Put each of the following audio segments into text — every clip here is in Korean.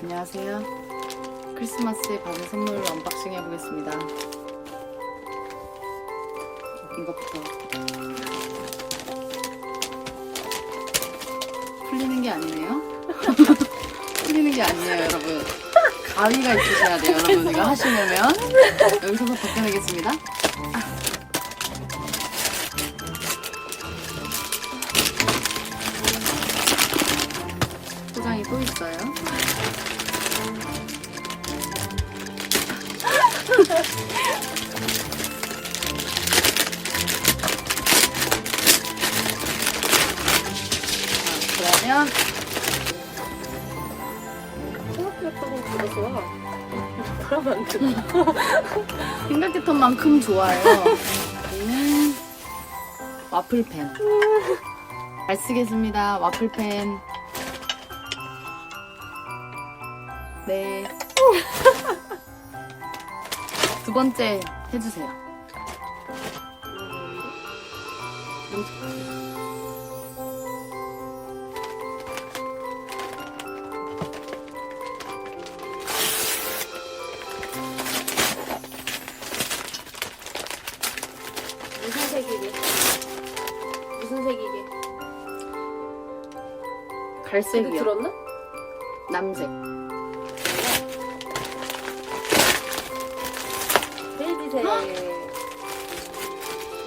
안녕하세요. 크리스마스에 받은 선물 언박싱 해보겠습니다. 이것부터. 풀리는 게 아니네요. 풀리는 게 아니에요, 여러분. 가위가 있으셔야 돼요, 여러분. 이거 하시려면. 여기서도 벗겨내겠습니다. 포장이 또 있어요. 자, 그러면 생각했던 것보다 좋아. 그러면 안 돼. 생각했던 만큼 좋아요. 얘는 와플펜. 잘 쓰겠습니다. 와플펜. 네. 두 번째 해주세요. 무슨 색이게? 무슨 색이게? 근데 갈색이요. 들었나? 남색.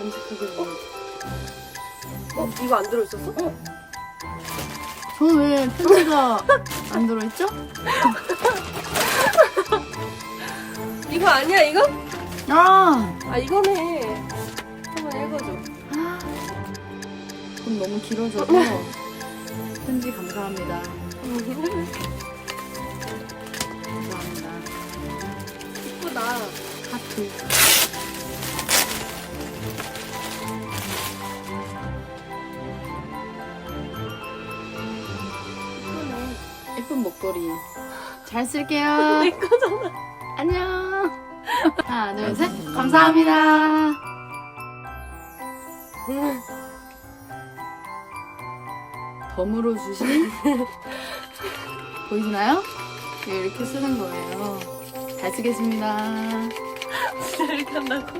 반짝하게 보여. 어? 이거 안 들어있었어? 저는 왜 편지가 안 들어있죠? 이거 아니야 이거? 아! 아 이거네. 한번 읽어줘. 그럼 너무 길어져서 편지 감사합니다. 감사합니다. 이쁘다. 하트. 예쁜 목걸이. 잘 쓸게요. 내 거잖아. 안녕. 하나, 둘, 셋. 감사합니다. 덤으로 주신 보이시나요? 네, 이렇게 쓰는 거예요. 잘 쓰겠습니다. 진짜 이렇게 한다고?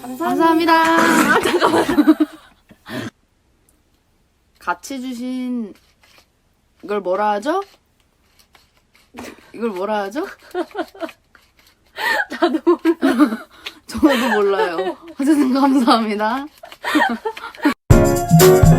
감사합니다. 감사합니다. 잠깐만. 같이 주신 이걸 뭐라 하죠? 이걸 뭐라 하죠? 나도 몰라. 저도 몰라요. 어쨌든 감사합니다.